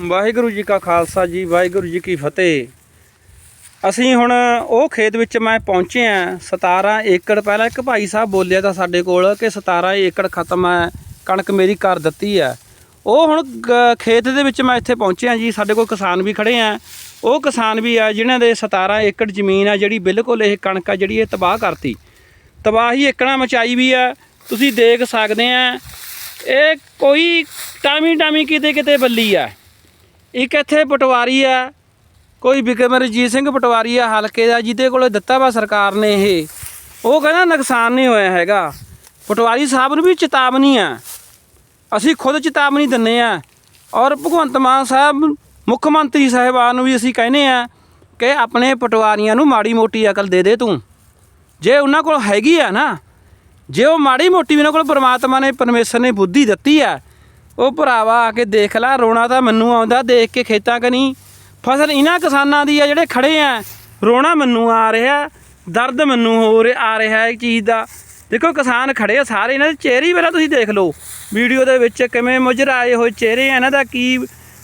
ਵਾਹਿਗੁਰੂ ਜੀ ਕਾ ਖਾਲਸਾ ਜੀ, ਵਾਹਿਗੁਰੂ ਜੀ ਕੀ ਫਤਿਹ। ਅਸੀਂ ਹੁਣ ਉਹ ਖੇਤ ਵਿੱਚ ਮੈਂ ਪਹੁੰਚੇ ਆ 17 ਏਕੜ, ਪਹਿਲਾਂ ਇੱਕ ਭਾਈ ਸਾਹਿਬ ਬੋਲਿਆ ਤਾਂ ਸਾਡੇ ਕੋਲ ਕਿ 17 ਏਕੜ ਖਤਮ ਹੈ, ਕਣਕ ਮੇਰੀ ਕਰ ਦਿੱਤੀ ਹੈ। ਉਹ ਹੁਣ ਗ- ਖੇਤ ਦੇ ਵਿੱਚ ਮੈਂ ਇੱਥੇ ਪਹੁੰਚਿਆ ਜੀ, ਸਾਡੇ ਕੋਲ ਕਿਸਾਨ ਵੀ ਖੜੇ ਆ। ਉਹ ਕਿਸਾਨ ਵੀ ਆ, ਜਿਨ੍ਹਾਂ ਦੇ 17 ਏਕੜ ਜ਼ਮੀਨ ਆ, ਜਿਹੜੀ ਬਿਲਕੁਲ ਇਹ ਕਣਕ ਆ, ਜਿਹੜੀ ਇਹ ਤਬਾਹ ਕਰਤੀ। ਤਬਾਹੀ ਏਕੜਾਂ ਮਚਾਈ ਵੀ ਆ, ਤੁਸੀਂ ਦੇਖ ਸਕਦੇ ਆ, ਇਹ ਕੋਈ ਟਾਮੀ ਟਾਮੀ ਕਿਤੇ ਕਿਤੇ ਬੱਲੀ ਆ। ਇੱਕ ਇੱਥੇ ਪਟਵਾਰੀ ਹੈ ਕੋਈ ਬਿਕਰਮਰਜੀਤ ਸਿੰਘ ਪਟਵਾਰੀ ਆ ਹਲਕੇ ਦਾ, ਜਿਹਦੇ ਕੋਲੇ ਦਿੱਤਾ ਵਾ ਸਰਕਾਰ ਨੇ ਇਹ। ਉਹ ਕਹਿੰਦਾ ਨੁਕਸਾਨ ਨਹੀਂ ਹੋਇਆ ਹੈਗਾ। ਪਟਵਾਰੀ ਸਾਹਿਬ ਨੂੰ ਵੀ ਚੇਤਾਵਨੀ ਆ। ਅਸੀਂ ਖੁਦ ਚੇਤਾਵਨੀ ਦਿੰਨੇ ਆ। ਔਰ ਭਗਵੰਤ ਮਾਨ ਸਾਹਿਬ, ਮੁੱਖ ਮੰਤਰੀ ਸਾਹਿਬਾਨ ਨੂੰ ਵੀ ਅਸੀਂ ਕਹਿੰਦੇ ਆ ਕਿ ਆਪਣੇ ਪਟਵਾਰੀਆਂ ਨੂੰ ਮਾੜੀ ਮੋਟੀ ਅਕਲ ਦੇ ਦੇ ਤੂੰ। ਜੇ ਉਹਨਾਂ ਕੋਲ ਹੈਗੀ ਆ ਨਾ, ਜੇ ਉਹ ਮਾੜੀ ਮੋਟੀ ਵੀ ਉਹਨਾਂ ਕੋਲ ਪਰਮਾਤਮਾ ਨੇ, ਪਰਮੇਸ਼ਰ ਨੇ ਬੁੱਧੀ ਦਿੱਤੀ ਆ ਉਹ ਭਰਾਵਾ ਆ ਕੇ ਦੇਖ ਲੈ, ਰੋਣਾ ਤਾਂ ਮੈਨੂੰ ਆਉਂਦਾ, ਦੇਖ ਕੇ ਖੇਤਾਂ ਕਨੀ ਫਸਲ ਇਹਨਾਂ ਕਿਸਾਨਾਂ ਦੀ ਆ ਜਿਹੜੇ ਖੜੇ ਆ। ਰੋਣਾ ਮੈਨੂੰ ਆ ਰਿਹਾ, ਦਰਦ ਮੈਨੂੰ ਹੋ ਰਿਹਾ, ਆ ਰਿਹਾ ਇਹ ਚੀਜ਼ ਦਾ। ਦੇਖੋ, ਕਿਸਾਨ ਖੜੇ ਆ, ਸਾਰੇ ਇਹਨਾਂ ਦੇ ਚਿਹਰੇ ਹੀ ਪਹਿਲਾਂ ਤੁਸੀਂ ਦੇਖ ਲਓ। ਵੀਡੀਓ ਦੇ ਵਿੱਚ ਕਿਵੇਂ ਮੁਜਰਾਏ ਹੋਏ ਚਿਹਰੇ ਆ, ਇਹਨਾਂ ਦਾ ਕੀ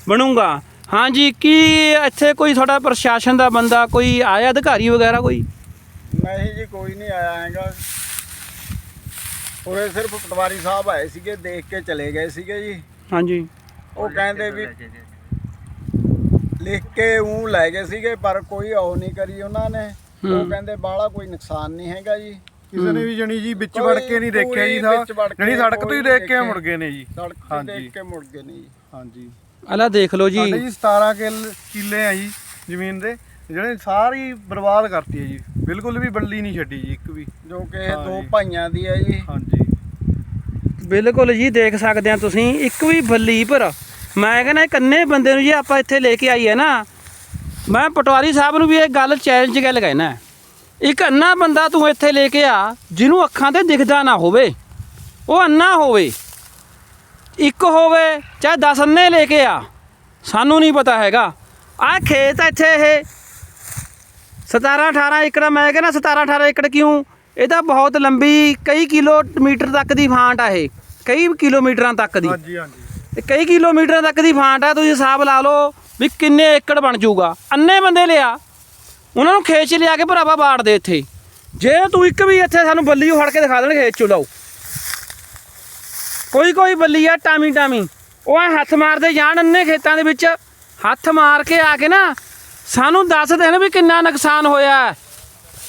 ਬਣੂਗਾ? ਹਾਂਜੀ, ਕੀ ਇੱਥੇ ਕੋਈ ਤੁਹਾਡਾ ਪ੍ਰਸ਼ਾਸਨ ਦਾ ਬੰਦਾ, ਕੋਈ ਆਇਆ ਅਧਿਕਾਰੀ ਵਗੈਰਾ ਕੋਈ? ਨਹੀਂ ਜੀ, ਕੋਈ ਨਹੀਂ ਆਇਆ ਹੈਗਾ। ਉਰੇ ਸਿਰਫ ਪਟਵਾਰੀ ਸਾਹਿਬ ਆਏ ਸੀਗੇ, ਦੇਖ ਕੇ ਚਲੇ ਗਏ ਸੀਗੇ ਜੀ। ਹਾਂਜੀ। ਉਹ ਕਹਿੰਦੇ ਵੀ ਲਿਖ ਕੇ ਉਹ ਲੈ ਗਏ ਸੀਗੇ ਪਰ ਕੋਈ ਉਹ ਨਹੀਂ ਕਰੀ ਉਹਨਾਂ ਨੇ। ਉਹ। ਕਹਿੰਦੇ ਬਾਹਲਾ ਕੋਈ ਨੁਕਸਾਨ ਨਹੀਂ ਹੈਗਾ ਜੀ। ਕਿਸੇ ਨੇ ਵੀ ਜਣੀ ਜੀ ਵਿੱਚ ਵੜ ਕੇ ਨਹੀਂ ਦੇਖਿਆ ਜੀ ਸਾ ਜਣੀ ਸੜਕ ਤੋਂ ਹੀ ਦੇਖ ਕੇ। ਮੁੜ ਗਏ ਨੇ ਜੀ। ਸੜਕ ਤੇ। ਦੇਖ ਕੇ ਮੁੜ ਗਏ ਨਹੀਂ ਜੀ। ਹਾਂਜੀ। ਅਲਾ ਦੇਖ ਲਓ ਜੀ। ਸਾਡੇ ਜੀ 17 ਕਿੱਲ ਕਿੱਲੇ ਆ ਜੀ ਜ਼ਮੀਨ ਦੇ ਜਿਹੜੇ ਸਾਰੀ ਬਰਬਾਦ ਕਰਤੀ ਹੈ ਜੀ। ਬਿਲਕੁਲ ਵੀ ਬੱਲੀ ਨਹੀਂ ਛੱਡੀ ਜੀ ਇੱਕ ਵੀ। ਜੋ ਕਿ ਦੋ। ਭਾਈਆਂ ਦੀ ਹੈ ਜੀ। ਹਾਂਜੀ। ਬਿਲਕੁਲ ਜੀ, ਦੇਖ ਸਕਦੇ ਆ ਤੁਸੀਂ। ਇੱਕ ਵੀ ਬੱਲੀ ਪਰ ਮੈਂ ਕਹਿੰਦਾ ਕੰਨੇ ਬੰਦੇ ਨੂੰ ਜੇ ਆਪਾਂ ਇੱਥੇ ਲੈ ਕੇ ਆਈਏ ਨਾ, ਮੈਂ ਪਟਵਾਰੀ ਸਾਹਿਬ ਨੂੰ ਵੀ ਇਹ ਗੱਲ ਚੈਲੰਜ ਗੱਲ ਕਹਿਣਾ। ਇੱਕ ਅੰਨਾ ਬੰਦਾ ਤੂੰ ਇੱਥੇ ਲੈ ਕੇ ਆ, ਜਿਹਨੂੰ ਅੱਖਾਂ ਤੇ ਦਿਖਦਾ ਨਾ ਹੋਵੇ। ਉਹ ਅੰਨਾ ਹੋਵੇ। ਇੱਕ ਹੋਵੇ, ਚਾਹੇ 10 ਅੰਨੇ ਲੈ ਕੇ ਆ, ਸਾਨੂੰ ਨਹੀਂ ਪਤਾ ਹੈਗਾ। ਆਹ ਖੇਤ ਇੱਥੇ ਇਹ। 17 18 ਏਕੜ, ਮੈਂ ਕਹਿੰਦਾ 17 18 ਏਕੜ ਕਿਉਂ? ਇਹ ਤਾਂ ਬਹੁਤ ਲੰਬੀ, ਕਈ ਕਿਲੋਮੀਟਰ ਤੱਕ ਦੀ ਫਾਂਟ ਆ ਇਹ। ਕਈ ਕਿਲੋਮੀਟਰਾਂ ਤੱਕ ਦੀ। ਹਾਂਜੀ ਹਾਂਜੀ। ਕਈ ਕਿਲੋਮੀਟਰਾਂ ਤੱਕ ਦੀ ਫਾਂਟ ਆ ਤੁਸੀਂ ਹਿਸਾਬ ਲਾ ਲਓ ਵੀ ਕਿੰਨੇ ਏਕੜ ਬਣ ਜਾਊਗਾ। ਅੰਨੇ ਬੰਦੇ ਲਿਆ ਉਹਨਾਂ ਨੂੰ ਖੇਤ 'ਚ ਲਿਆ ਕੇ ਭਰਾਵਾ ਬਾੜ ਦੇ ਇੱਥੇ। ਜੇ ਤੂੰ ਇੱਕ ਵੀ ਇੱਥੇ ਸਾਨੂੰ ਬੱਲੀ ਫੜ ਕੇ ਦਿਖਾ ਦੇਣ ਖੇਤ 'ਚੋਂ ਲਾਓ। ਕੋਈ ਕੋਈ ਬੱਲੀ ਆ ਟਾਮੀ ਟਾਮੀ। ਉਹ ਹੱਥ ਮਾਰਦੇ ਜਾਣ ਅੰਨੇ ਖੇਤਾਂ ਦੇ ਵਿੱਚ ਹੱਥ ਮਾਰ ਕੇ ਆ ਕੇ ਨਾ ਸਾਨੂੰ ਦੱਸ ਦੇਣ ਵੀ ਕਿੰਨਾ ਨੁਕਸਾਨ ਹੋਇਆ।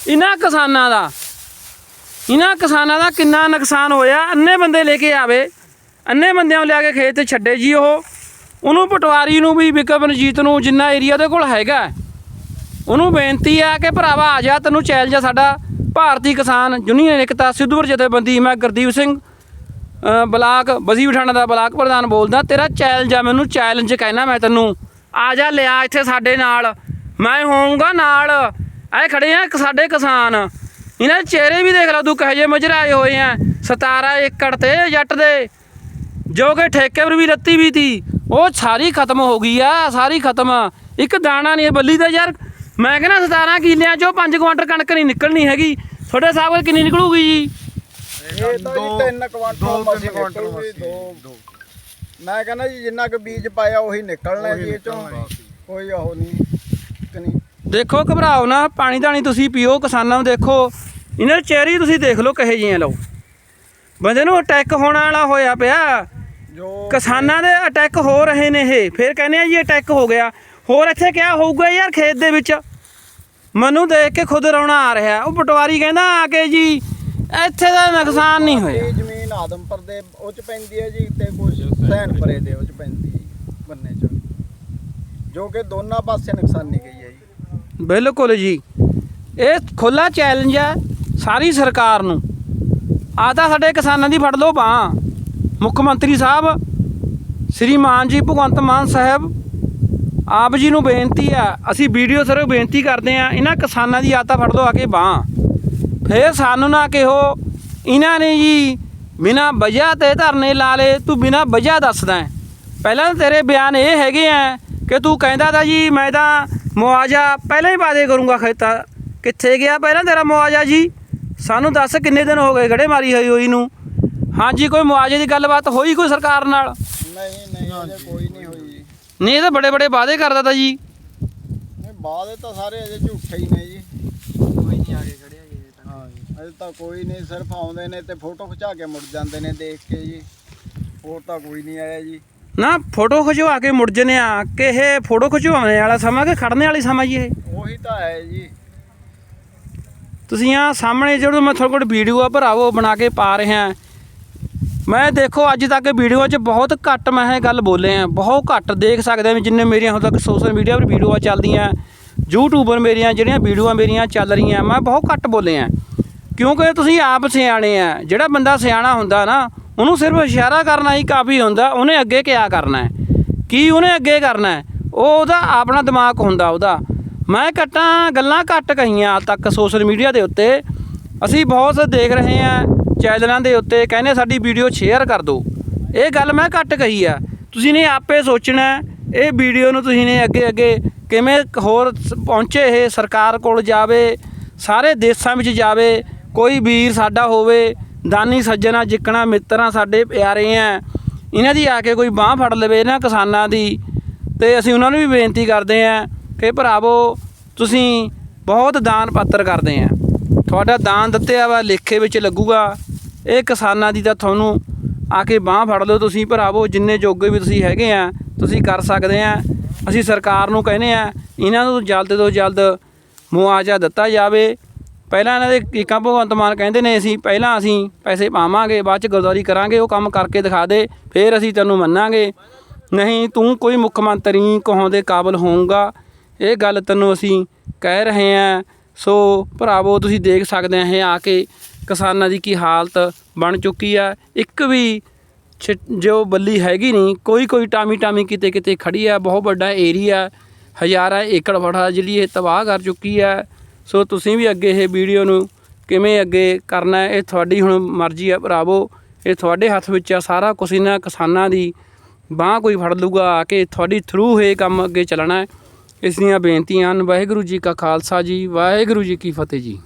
ਇਹਨਾਂ ਕਿਸਾਨਾਂ ਦਾ। ਇਹਨਾਂ ਕਿਸਾਨਾਂ ਦਾ ਕਿੰਨਾ ਨੁਕਸਾਨ ਹੋਇਆ? ਅੰਨੇ ਬੰਦੇ ਲੈ ਕੇ ਆਵੇ। ਅੰਨੇ ਬੰਦਿਆਂ ਨੂੰ ਲਿਆ ਕੇ ਖੇਤ 'ਚ ਛੱਡੇ ਜੀ ਉਹ। ਉਹਨੂੰ ਪਟਵਾਰੀ ਨੂੰ ਵੀ ਵਿਕਰਮਜੀਤ ਨੂੰ, ਜਿੰਨਾ ਏਰੀਆ ਦੇ ਕੋਲ ਹੈਗਾ। ਉਹਨੂੰ ਬੇਨਤੀ ਆ ਕਿ ਭਰਾਵਾ ਆ ਜਾ, ਤੈਨੂੰ ਚੈਲੰਜ ਆ ਸਾਡਾ ਭਾਰਤੀ ਕਿਸਾਨ ਯੂਨੀਅਨ ਏਕਤਾ ਸਿੱਧੂਪੁਰ ਜਥੇਬੰਦੀ। ਮੈਂ ਗੁਰਦੀਪ ਸਿੰਘ ਬਲਾਕ, ਬਸੀ ਪਠਾਣਾ ਦਾ ਬਲਾਕ ਪ੍ਰਧਾਨ ਬੋਲਦਾ, ਤੇਰਾ ਚੈਲੰਜ ਆ, ਮੈਨੂੰ ਚੈਲੰਜ ਕਹਿਣਾ ਮੈਂ ਤੈਨੂੰ। ਆ ਜਾ, ਲਿਆ ਇੱਥੇ ਸਾਡੇ ਨਾਲ। ਮੈਂ ਹੋਊਂਗਾ ਨਾਲ। ਐ ਖੜੇ ਆ ਸਾਡੇ ਕਿਸਾਨ। ਇਹਨਾਂ ਦੇ ਚਿਹਰੇ ਵੀ ਦੇਖ ਲਾ ਤੂੰ ਕਹੇ ਜੇ ਮਜਰਾਏ ਹੋਏ ਆ। 17 ਏਕੜ ਤੇ ਜੱਟ ਦੇ। ਜੋ ਕਿ ਠੇਕੇ ਪਰ ਵੀ ਲੱਤੀ ਵੀ ਤੀ ਉਹ ਸਾਰੀ ਖਤਮ ਹੋ ਗਈ ਆ ਸਾਰੀ ਖਤਮ। ਇੱਕ ਦਾਣਾ ਨਹੀਂ ਬੱਲੀ ਦਾ ਯਾਰ। ਮੈਂ ਕਹਿੰਦਾ 17 ਕਿੱਲਿਆਂ ਚੋਂ 5 ਕੁਆਂਟਲ ਕਣਕ ਨਹੀਂ ਨਿਕਲਣੀ ਹੈਗੀ। ਤੁਹਾਡੇ ਹਿਸਾਬ ਨਾਲ ਕਿੰਨੀ ਨਿਕਲੂਗੀ ਜੀ? ਇਹ ਤਾਂ ਕੁਆਂਟਲ ਮਸੀਂ ਨਿਕਲੂਗੀ, ਮੈਂ ਕਹਿੰਦਾ ਜੀ ਜਿੰਨਾ ਕੁ ਬੀਜ ਪਾਇਆ ਉਹੀ ਨਿਕਲਣਾ ਜੀ ਇਹ ਚੋਂ। ਕੋਈ ਉਹ ਨਹੀਂ। ਦੇਖੋ ਘਬਰਾਓ ਨਾ ਪਾਣੀ ਧਾਣੀ ਤੁਸੀਂ ਪੀਓ ਕਿਸਾਨਾਂ ਨੂੰ ਦੇਖੋ। ਇਹਨਾਂ ਦੇ ਚਿਹਰੇ ਤੁਸੀਂ ਦੇਖ ਲਓ ਕਹੇ ਜੀਆਂ ਲਓ। ਬੰਦੇ ਨੂੰ ਅਟੈਕ ਹੋਣ ਵਾਲਾ ਹੋਇਆ ਪਿਆ। ਜੋ ਕਿਸਾਨਾਂ ਦੇ ਅਟੈਕ ਹੋ ਰਹੇ ਨੇ ਇਹ। ਫਿਰ ਕਹਿੰਦੇ ਆ ਜੀ ਅਟੈਕ ਹੋ ਗਿਆ। ਹੋਰ ਇੱਥੇ ਕਿਆ ਹੋਊਗਾ ਯਾਰ ਖੇਤ ਦੇ ਵਿੱਚ? ਮੈਨੂੰ ਦੇਖ ਕੇ ਖੁਦ ਰੋਣਾ ਆ ਰਿਹਾ। ਉਹ ਪਟਵਾਰੀ ਕਹਿੰਦਾ ਆ ਕੇ ਜੀ ਇੱਥੇ ਦਾ ਨੁਕਸਾਨ ਨਹੀਂ ਹੋਇਆ। ਜ਼ਮੀਨ ਆਦਮਪੁਰ ਦੇ ਉਹ ਚ ਪੈਂਦੀ ਹੈ ਜੀ ਤੇ ਕੁਝ ਸੈਨਪੁਰੇ ਦੇ ਉਹ ਚ ਪੈਂਦੀ ਬੰਨੇ ਚ। ਜੋ ਕਿ ਦੋਨਾਂ ਪਾਸੇ ਨੁਕਸਾਨੀ ਗਈ ਬਿਲਕੁਲ ਜੀ। ਇਹ ਖੁੱਲਾ ਚੈਲੰਜ ਹੈ ਸਾਰੀ ਸਰਕਾਰ ਨੂੰ। ਆ ਤਾਂ ਸਾਡੇ ਕਿਸਾਨਾਂ ਦੀ ਫੜ ਲਓ ਬਾਂਹ। ਮੁੱਖ ਮੰਤਰੀ ਸਾਹਿਬ, ਸ੍ਰੀ ਮਾਨ ਜੀ, ਭਗਵੰਤ ਮਾਨ ਸਾਹਿਬ, ਆਪ ਜੀ ਨੂੰ ਬੇਨਤੀ ਆ, ਅਸੀਂ ਵੀਡੀਓ ਸਿਰਫ ਬੇਨਤੀ ਕਰਦੇ ਆ ਇਹਨਾਂ ਕਿਸਾਨਾਂ ਦੀ ਆਤਾ ਫੜ ਲਓ ਆ ਕੇ ਬਾਂਹ। ਫੇਰ ਸਾਨੂੰ ਨਾ ਕਿਹੋ, ਇਹਨਾਂ ਨੇ ਜੀ ਬਿਨਾ ਵਜ੍ਹਾ ਤੇ ਧਰਨੇ ਲਾ ਲੇ ਤੂੰ ਬਿਨਾ ਵਜ੍ਹਾ ਦੱਸਦਾ ਪਹਿਲਾਂ ਤੇਰੇ ਬਿਆਨ ਇਹ ਹੈਗੇ ਆ ਕਿ ਤੂੰ ਕਹਿੰਦਾ ਤਾਂ ਜੀ, ਮੈਂ ਤਾਂ ਮੁਆਵਜ਼ਾ ਪਹਿਲਾਂ ਹੀ ਵਾਅਦੇ ਕਰੂੰਗਾ ਖੇਤਾਂ। ਕਿੱਥੇ ਗਿਆ ਪਹਿਲਾਂ ਤੇਰਾ ਮੁਆਵਜ਼ਾ ਜੀ? ਸਾਨੂੰ ਦੱਸ ਕਿੰਨੇ ਦਿਨ ਹੋ ਗਏ ਗੜੇ ਮਾਰੀ ਹੋਈ ਹੋਈ ਨੂੰ। ਹਾਂਜੀ ਕੋਈ ਮੁਆਵਜ਼ੇ ਦੀ ਗੱਲਬਾਤ ਹੋਈ ਕੋਈ ਸਰਕਾਰ ਨਾਲ? ਨਹੀਂ ਨਹੀਂ ਕੋਈ ਨਹੀਂ ਹੋਈ। ਜੀ ਨਹੀਂ ਇਹ ਤਾਂ ਬੜੇ ਬੜੇ ਵਾਅਦੇ ਕਰਦਾ ਤਾ ਜੀ। ਨਹੀਂ ਬਾਅਦ ਤਾਂ ਸਾਰੇ ਅਜੇ ਝੂਠੇ ਹੀ ਨੇ ਜੀ। ਕੋਈ ਨਹੀਂ ਆ ਕੇ ਖੜਿਆ ਜੀ ਅਜੇ ਤੱਕ ਹਾਂ ਜੀ ਅਜੇ ਤਾਂ ਕੋਈ ਨਹੀਂ ਸਿਰਫ ਆਉਂਦੇ ਨੇ ਤੇ ਫੋਟੋ ਖਿਚਾ ਕੇ ਮੁੜ ਜਾਂਦੇ ਨੇ ਦੇਖ ਕੇ ਜੀ। ਹੋਰ ਤਾਂ ਕੋਈ ਨਹੀਂ ਆਇਆ ਜੀ। ਨਾ ਫੋਟੋ ਖਿਚਵਾ ਕੇ ਮੁੜ ਜਨੇ ਆ ਕਿ ਇਹ ਫੋਟੋ ਖਿਚਵਾਉਣੇ ਵਾਲਾ ਸਮਾਂ ਕਿ ਖੜਨੇ ਵਾਲੀ ਸਮਾਂ ਜੀ ਇਹ? ਉਹੀ ਤਾਂ ਹੈ ਜੀ। ਤੁਸੀਂ ਆ ਸਾਹਮਣੇ ਜਿਹੜਾ ਮੈਂ ਤੁਹਾਡੇ ਕੋਲ ਵੀਡੀਓ ਆ ਭਰਾਵੋ ਬਣਾ ਕੇ ਪਾ ਰਿਹਾ। ਮੈਂ ਦੇਖੋ ਅੱਜ ਤੱਕ ਵੀਡੀਓ 'ਚ ਬਹੁਤ ਘੱਟ ਮੈਂ ਇਹ ਗੱਲ ਬੋਲੇ ਆ। ਬਹੁਤ ਘੱਟ ਦੇਖ ਸਕਦੇ ਆ ਜਿੰਨੇ ਮੇਰੀਆਂ ਹੁਣ ਤੱਕ ਸੋਸ਼ਲ ਮੀਡੀਆ 'ਤੇ ਵੀਡੀਓਆਂ ਚੱਲਦੀਆਂ। ਯੂਟਿਊਬਰ ਮੇਰੀਆਂ ਜਿਹੜੀਆਂ ਵੀਡੀਓਆਂ ਮੇਰੀਆਂ ਚੱਲ ਰਹੀਆਂ ਮੈਂ ਬਹੁਤ ਘੱਟ ਬੋਲੇ ਆ। ਕਿਉਂਕਿ ਤੁਸੀਂ ਆਪ ਸਿਆਣੇ ਆ। ਜਿਹੜਾ ਬੰਦਾ ਸਿਆਣਾ ਹੁੰਦਾ ਨਾ ਉਹਨੂੰ ਸਿਰਫ ਇਸ਼ਾਰਾ ਕਰਨਾ ਹੀ ਕਾਫੀ ਹੁੰਦਾ, ਉਹਨੇ ਅੱਗੇ ਕਿਆ ਕਰਨਾ ਹੈ? ਕੀ ਉਹਨੇ ਅੱਗੇ ਕਰਨਾ ਹੈ? ਉਹ ਉਹਦਾ ਆਪਣਾ ਦਿਮਾਗ ਹੁੰਦਾ ਉਹਦਾ। ਮੈਂ ਘੱਟਾਂ ਗੱਲਾਂ ਘੱਟ ਕਹੀਆਂ ਅੱਜ ਤੱਕ ਸੋਸ਼ਲ ਮੀਡੀਆ ਦੇ ਉੱਤੇ। ਅਸੀਂ ਬਹੁਤ ਦੇਖ ਰਹੇ ਹਾਂ ਚੈਨਲਾਂ ਦੇ ਉੱਤੇ, ਕਹਿੰਦੇ ਸਾਡੀ ਵੀਡੀਓ ਸ਼ੇਅਰ ਕਰ ਦਿਓ। ਇਹ ਗੱਲ ਮੈਂ ਘੱਟ ਕਹੀ ਆ। ਤੁਸੀਂ ਨੇ ਆਪੇ ਸੋਚਣਾ ਇਹ ਵੀਡੀਓ ਨੂੰ ਤੁਸੀਂ ਨੇ ਅੱਗੇ ਅੱਗੇ ਕਿਵੇਂ ਹੋਰ ਸ- ਪਹੁੰਚੇ ਇਹ ਸਰਕਾਰ ਕੋਲ ਜਾਵੇ, ਸਾਰੇ ਦੇਸ਼ਾਂ ਵਿੱਚ ਜਾਵੇ, ਕੋਈ ਵੀਰ ਸਾਡਾ ਹੋਵੇ ਦਾਨੀ ਸੱਜਣਾ ਜਿੱਕਣਾ ਮਿੱਤਰਾਂ ਸਾਡੇ ਪਿਆਰੇ ਆ ਇਹਨਾਂ ਦੀ ਆ ਕੇ ਕੋਈ ਬਾਹ ਫੜ ਲਵੇ ਇਹਨਾਂ ਕਿਸਾਨਾਂ ਦੀ। ਤੇ ਅਸੀਂ ਉਹਨਾਂ ਨੂੰ ਵੀ ਬੇਨਤੀ ਕਰਦੇ ਆਂ ਕਿ ਭਰਾਵੋ, ਤੁਸੀਂ ਬਹੁਤ ਦਾਨ ਪਾਤਰ ਕਰਦੇ ਆਂ ਤੁਹਾਡਾ ਦਾਨ ਦਿੱਤਿਆ ਵਾ, ਲੇਖੇ ਵਿੱਚ ਲੱਗੂਗਾ। ਇਹ ਕਿਸਾਨਾਂ ਦੀ ਤਾਂ ਤੁਹਾਨੂੰ ਆ ਕੇ ਬਾਹ ਫੜ ਲਓ। ਤੁਸੀਂ ਭਰਾਵੋ, ਜਿੰਨੇ ਜੋਗੇ ਵੀ ਤੁਸੀਂ ਹੈਗੇ ਆ ਤੁਸੀਂ ਕਰ ਸਕਦੇ ਆ ਅਸੀਂ ਸਰਕਾਰ ਨੂੰ ਕਹਿੰਦੇ ਆ ਇਹਨਾਂ ਨੂੰ ਜਲਦ ਤੋਂ ਜਲਦ ਮੁਆਵਜ਼ਾ ਦਿੱਤਾ ਜਾਵੇ। ਪਹਿਲਾਂ ਇਹਨਾਂ ਦੇ ਕੀਕਾਂ ਭਗਵੰਤ ਮਾਨ ਕਹਿੰਦੇ ਨੇ ਅਸੀਂ, ਪਹਿਲਾਂ ਅਸੀਂ ਪੈਸੇ ਪਾਵਾਂਗੇ, ਬਾਅਦ ਚ ਗੁਰਦੁਆਰੀ ਕਰਾਂਗੇ, ਉਹ ਕੰਮ ਕਰਕੇ ਦਿਖਾ ਦੇ, ਫਿਰ ਅਸੀਂ ਤੈਨੂੰ ਮੰਨਾਂਗੇ। ਨਹੀਂ, ਤੂੰ ਕੋਈ ਮੁੱਖ ਮੰਤਰੀ ਕਹਾਉਣ ਦੇ ਕਾਬਲ ਹੋਊਗਾ। ਇਹ ਗੱਲ ਤੈਨੂੰ ਅਸੀਂ ਕਹਿ ਰਹੇ ਹਾਂ ਸੋ ਭਰਾਵੋ, ਤੁਸੀਂ ਦੇਖ ਸਕਦੇ ਆ ਇਹ ਆ ਕੇ ਕਿਸਾਨਾਂ ਦੀ ਕੀ ਹਾਲਤ ਬਣ ਚੁੱਕੀ ਆ। ਇੱਕ ਵੀ ਛਿ- ਜੋ ਬੱਲੀ ਹੈਗੀ ਨਹੀਂ ਕੋਈ ਕੋਈ ਟਾਮੀ ਟਾਮੀ ਕਿਤੇ ਕਿਤੇ ਖੜੀ ਆ। ਬਹੁਤ ਵੱਡਾ ਏਰੀਆ, ਹਜ਼ਾਰਾਂ ਏਕੜ ਫੜਾ ਜਿਹੜੀ ਇਹ ਤਬਾਹ ਕਰ ਚੁੱਕੀ ਆ। ਸੋ ਤੁਸੀਂ ਵੀ ਅੱਗੇ ਇਹ ਵੀਡੀਓ ਨੂੰ ਕਿਵੇਂ ਅੱਗੇ ਕਰਨਾ ਇਹ ਤੁਹਾਡੀ ਹੁਣ ਮਰਜ਼ੀ ਆ, ਭਰਾਵੋ। ਇਹ ਤੁਹਾਡੇ ਹੱਥ ਵਿੱਚ ਆ, ਸਾਰਾ ਕੁਝ ਇਹਨਾਂ ਕਿਸਾਨਾਂ ਦੀ ਬਾਹ ਕੋਈ ਫੜ ਲੂਗਾ ਆ ਕੇ ਤੁਹਾਡੀ ਥਰੂ ਇਹ ਕੰਮ ਅੱਗੇ ਚੱਲਣਾ ਹੈ। ਇਸ ਦੀਆਂ ਬੇਨਤੀਆਂ ਹਨ। ਵਾਹਿਗੁਰੂ ਜੀ ਕਾ ਖਾਲਸਾ ਜੀ, ਵਾਹਿਗੁਰੂ ਜੀ ਕੀ ਫਤਿਹ ਜੀ।